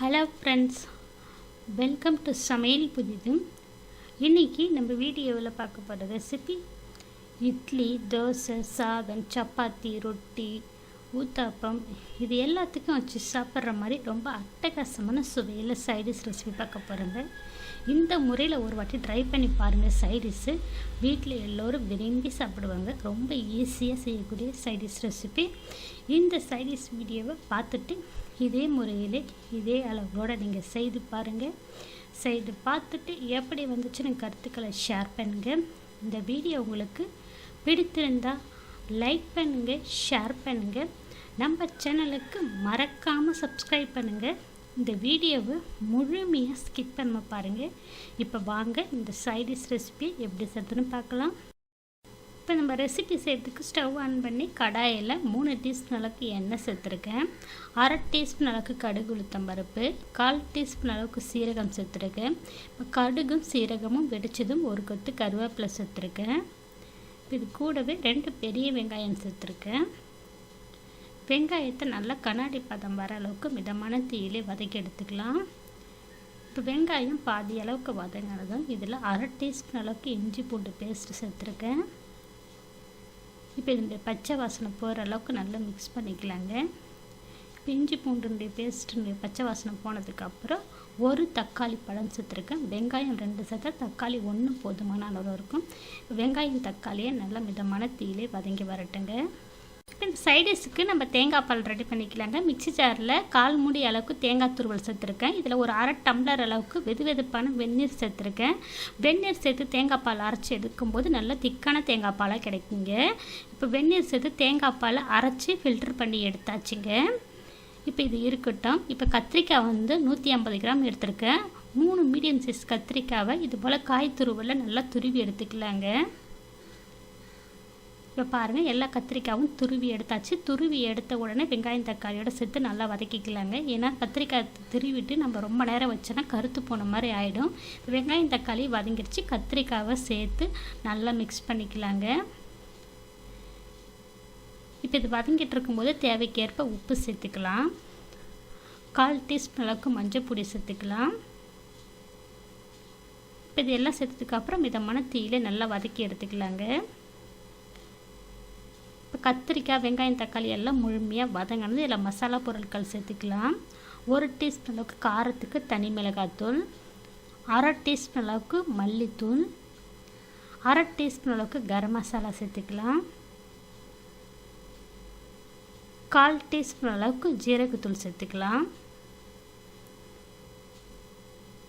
Hello friends welcome to சமையல் புதிது. இன்றைக்கி நம்ம வீடியோவில் பார்க்க போகிற ரெசிபி இட்லி தோசை சாதம் சப்பாத்தி ரொட்டி ஊத்தாப்பம். இது எல்லாத்துக்கும் வச்சு சாப்பிட்ற மாதிரி ரொம்ப அட்டகாசமான சுவையில் சைடிஷ் ரெசிபி பார்க்க போகிறேங்க. இந்த முறையில் ஒரு வாட்டி ட்ரை பண்ணி பாருங்கள் சைடிஷ்ஷு வீட்டில் எல்லோரும் விரும்பி சாப்பிடுவாங்க. ரொம்ப ஈஸியாக செய்யக்கூடிய சைடிஷ் ரெசிபி இந்த சைடிஷ் வீடியோவை பார்த்துட்டு இதே முறையில் இதே அளவோடு நீங்கள் செய்து பாருங்கள் செய்து பார்த்துட்டு எப்படி வந்துச்சுன்னு கருத்துக்களை ஷேர் பண்ணுங்கள் இந்த வீடியோ உங்களுக்கு பிடித்திருந்தால் லைக் பண்ணுங்கள் ஷேர் பண்ணுங்கள் நம்ம சேனலுக்கு மறக்காமல் சப்ஸ்கிரைப் பண்ணுங்கள் இந்த வீடியோவை முழுமையாக ஸ்கிப் பண்ண பாருங்கள் இப்போ வாங்க இந்த சைடிஷ் ரெசிபி எப்படி செய்யறதுன்னு பார்க்கலாம். இப்போ நம்ம ரெசிபி செய்கிறதுக்கு ஸ்டவ் ஆன் பண்ணி கடாயில் மூணு டீஸ்பூன் அளவுக்கு எண்ணெய் சேர்த்துருக்கேன். அரை டீஸ்பூன் அளவுக்கு கடுகு உளுத்தம் பருப்பு கால் டீஸ்பூன் அளவுக்கு சீரகம் சேர்த்துருக்கேன். இப்போ கடுகும் சீரகமும் வெடிச்சதும் ஒரு கொத்து கருவேப்பிலை சேர்த்துருக்கேன். இது கூடவே ரெண்டு பெரிய வெங்காயம் சேர்த்துருக்கேன். வெங்காயத்தை நல்லா கண்ணாடி பதம் வர அளவுக்கு மிதமான தீயிலே வதக்கி எடுத்துக்கலாம். இப்போ வெங்காயம் பாதி அளவுக்கு வதங்கினதும் இதில் அரை டீஸ்பூன் அளவுக்கு இஞ்சி பூண்டு பேஸ்ட் சேர்த்துருக்கேன். இப்போ இதனுடைய பச்சை வாசனை போகிற அளவுக்கு நல்லா மிக்ஸ் பண்ணிக்கலாங்க. இப்போ இஞ்சி பூண்டுடைய பேஸ்ட்டுடைய பச்சை வாசனை போனதுக்கப்புறம் ஒரு தக்காளி பழம் சேர்த்துருக்கேன். வெங்காயம் ரெண்டு சேர்த்தா தக்காளி ஒன்று போதுமான அளவு இருக்கும். வெங்காயம் தக்காளியை நல்லா மிதமான தீயிலே வதங்கி வரட்டுங்க. இப்போ இந்த சைடிஷுக்கு நம்ம தேங்காய் பால் ரெடி பண்ணிக்கலாங்க. மிக்சி ஜாரில் கால் மூடி அளவுக்கு தேங்காய் துருவல் சேர்த்துருக்கேன். இதில் ஒரு அரை டம்ளர் அளவுக்கு வெது வெதுப்பான வெந்நீர் சேர்த்துருக்கேன். வெந்நீர் சேர்த்து தேங்காய் பால் அரைச்சி எடுக்கும்போது நல்லா திக்கான தேங்காய் பாலாக கிடைக்குங்க. இப்போ வெந்நீர் சேர்த்து தேங்காய் பாலை அரைச்சி ஃபில்டர் பண்ணி எடுத்தாச்சுங்க. இப்போ இது இருக்கட்டும். இப்போ கத்திரிக்காய் வந்து நூற்றி ஐம்பது கிராம் எடுத்திருக்கேன். மூணு மீடியம் சைஸ் கத்திரிக்காவை இது போல் காய் துருவலில் நல்லா துருவி எடுத்துக்கலாங்க. இப்போ பாருங்கள் எல்லா கத்திரிக்காயும் துருவி எடுத்தாச்சு. துருவி எடுத்த உடனே வெங்காயம் தக்காளியோட சேர்த்து நல்லா வதக்கிக்கலாங்க. ஏன்னா கத்திரிக்காய் திருவிட்டு நம்ம ரொம்ப நேரம் வச்சோன்னா கருத்து போன மாதிரி ஆகிடும் வெங்காயம் தக்காளி வதங்கிடுச்சு. கத்திரிக்காவை சேர்த்து நல்லா மிக்ஸ் பண்ணிக்கலாங்க. இப்போ இது வதங்கிட்டு இருக்கும்போது தேவைக்கேற்ப உப்பு சேர்த்துக்கலாம். கால் டீஸ்பூன் அளவுக்கு மஞ்சள் பொடி சேர்த்துக்கலாம். இப்போ இது எல்லாம் சேர்த்ததுக்கப்புறம் மிதமான தீயில நல்லா வதக்கி எடுத்துக்கலாங்க. கத்திரிக்காய் வெங்காயம் தக்காளி எல்லாம் முழுமையாக வதங்கினது. இதில் மசாலா பொருட்கள் சேர்த்துக்கலாம். ஒரு டீஸ்பூன் அளவுக்கு காரத்துக்கு தனி மிளகாத்தூள் அரை டீஸ்பூன் அளவுக்கு மல்லித்தூள் அரை டீஸ்பூன் அளவுக்கு கரம் மசாலா சேர்த்துக்கலாம். கால் டீஸ்பூன் அளவுக்கு ஜீரகத்தூள் சேர்த்துக்கலாம்.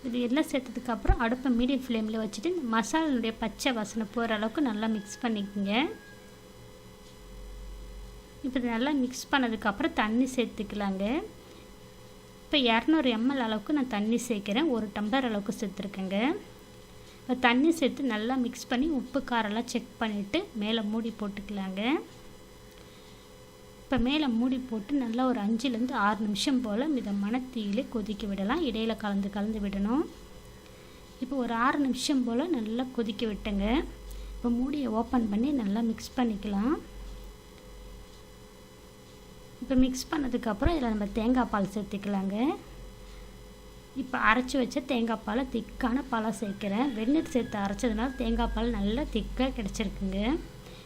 இது எல்லாம் சேர்த்ததுக்கப்புறம் அடுப்பை மீடியம் ஃப்ளேமில் வச்சுட்டு மசாலினுடைய பச்சை வாசனை போகிற அளவுக்கு நல்லா மிக்ஸ் பண்ணிக்கோங்க. இப்போ நல்லா மிக்ஸ் பண்ணதுக்கப்புறம் தண்ணி சேர்த்துக்கலாங்க. இப்போ இரநூறு எம்எல் அளவுக்கு நான் தண்ணி சேர்க்குறேன். ஒரு டம்ளர் அளவுக்கு சேர்த்துருக்கேங்க. இப்போ தண்ணி சேர்த்து நல்லா மிக்ஸ் பண்ணி உப்பு காரெல்லாம் செக் பண்ணிவிட்டு மேலே மூடி போட்டுக்கலாங்க. இப்போ மேலே மூடி போட்டு நல்லா ஒரு அஞ்சுலேருந்து ஆறு நிமிஷம் போல் மிதமான தீயிலே கொதிக்க விடலாம். இடையில் கலந்து கலந்து விடணும். இப்போ ஒரு ஆறு நிமிஷம் போல் நல்லா கொதிக்க விட்டுங்க. இப்போ மூடியை ஓப்பன் பண்ணி நல்லா மிக்ஸ் பண்ணிக்கலாம். இப்போ மிக்ஸ் பண்ணதுக்கப்புறம் இதில் நம்ம தேங்காய் பால் சேர்த்துக்கலாங்க. இப்போ அரைச்சி வச்ச தேங்காய் பாலை திக்கான பாலாக சேர்க்குறேன். வெந்நீர் சேர்த்து அரைச்சதுனால தேங்காய் பால் நல்லா திக்காக கிடச்சிருக்குங்க.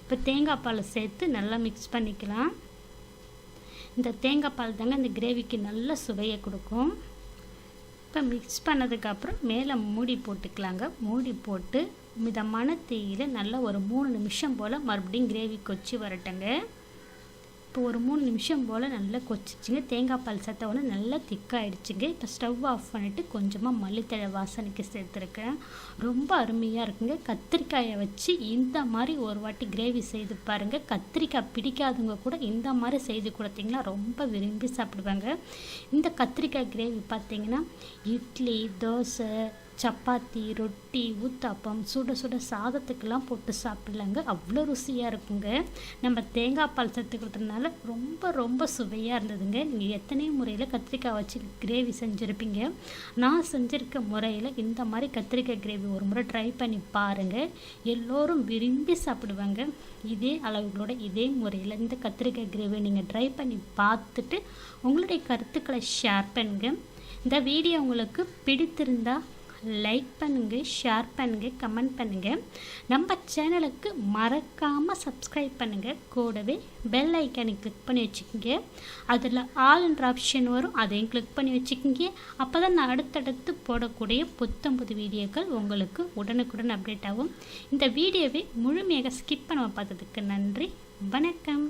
இப்போ தேங்காய் பாலை சேர்த்து நல்லா மிக்ஸ் பண்ணிக்கலாம். இந்த தேங்காய் பால் தாங்க இந்த கிரேவிக்கு நல்ல சுவையை கொடுக்கும். இப்போ மிக்ஸ் பண்ணதுக்கப்புறம் மேலே மூடி போட்டுக்கலாங்க. மூடி போட்டு மிதமான தீயில் நல்லா ஒரு மூணு நிமிஷம் போல் மறுபடியும் கிரேவி கொச்சி வரட்டுங்க. இப்போ ஒரு மூணு நிமிஷம் போல் நல்லா கொச்சிச்சுங்க. தேங்காய் பால் சேர்த்த உடனே நல்லா திக்காயிடுச்சுங்க. இப்போ ஸ்டவ் ஆஃப் பண்ணிவிட்டு கொஞ்சமாக மல்லித்தழை வாசனைக்கு சேர்த்துருக்கேன். ரொம்ப அருமையாக இருக்குங்க. கத்திரிக்காயை வச்சு இந்த மாதிரி ஒரு வாட்டி கிரேவி செய்து பாருங்கள் கத்திரிக்காய் பிடிக்காதவங்க கூட இந்த மாதிரி செய்து கொடுத்தீங்கன்னா ரொம்ப விரும்பி சாப்பிடுவாங்க. இந்த கத்திரிக்காய் கிரேவி பார்த்தீங்கன்னா இட்லி தோசை சப்பாத்தி ரொட்டி ஊத்தாப்பம் சுட சுட சாதத்துக்கெல்லாம் போட்டு சாப்பிட்லாங்க. அவ்வளோ ருசியாக இருக்குங்க. நம்ம தேங்காய் பால் சேர்த்துக்கிறதுனால ரொம்ப ரொம்ப சுவையாக இருந்ததுங்க. நீங்கள் எத்தனை முறையில் கத்திரிக்காய் வச்சு கிரேவி செஞ்சுருப்பீங்க. நான் செஞ்சுருக்க முறையில் இந்த மாதிரி கத்திரிக்காய் கிரேவி ஒரு முறை ட்ரை பண்ணி பாருங்கள் எல்லோரும் விரும்பி சாப்பிடுவாங்க. இதே அளவுகளோட இதே முறையில் இந்த கத்திரிக்காய் கிரேவி நீங்கள் ட்ரை பண்ணி பார்த்துட்டு உங்களுடைய கருத்துக்களை ஷேர் பண்ணுங்கள் இந்த வீடியோ உங்களுக்கு பிடித்திருந்தா லைக் பண்ணுங்கள் ஷேர் பண்ணுங்கள் கமெண்ட் பண்ணுங்கள் நம்ம சேனலுக்கு மறக்காமல் சப்ஸ்கிரைப் பண்ணுங்கள் கூடவே பெல் ஐக்கானை கிளிக் பண்ணி வச்சுக்கோங்க. அதில் ஆல்ன்ற ஆப்ஷன் வரும். அதையும் கிளிக் பண்ணி வச்சுக்கோங்க. அப்போ தான் நான் அடுத்தடுத்து போடக்கூடிய புத்தம் புது வீடியோக்கள் உங்களுக்கு உடனுக்குடன் அப்டேட் ஆகும். இந்த வீடியோவை முழுமையாக ஸ்கிப் பண்ண பார்த்ததுக்கு நன்றி. வணக்கம்.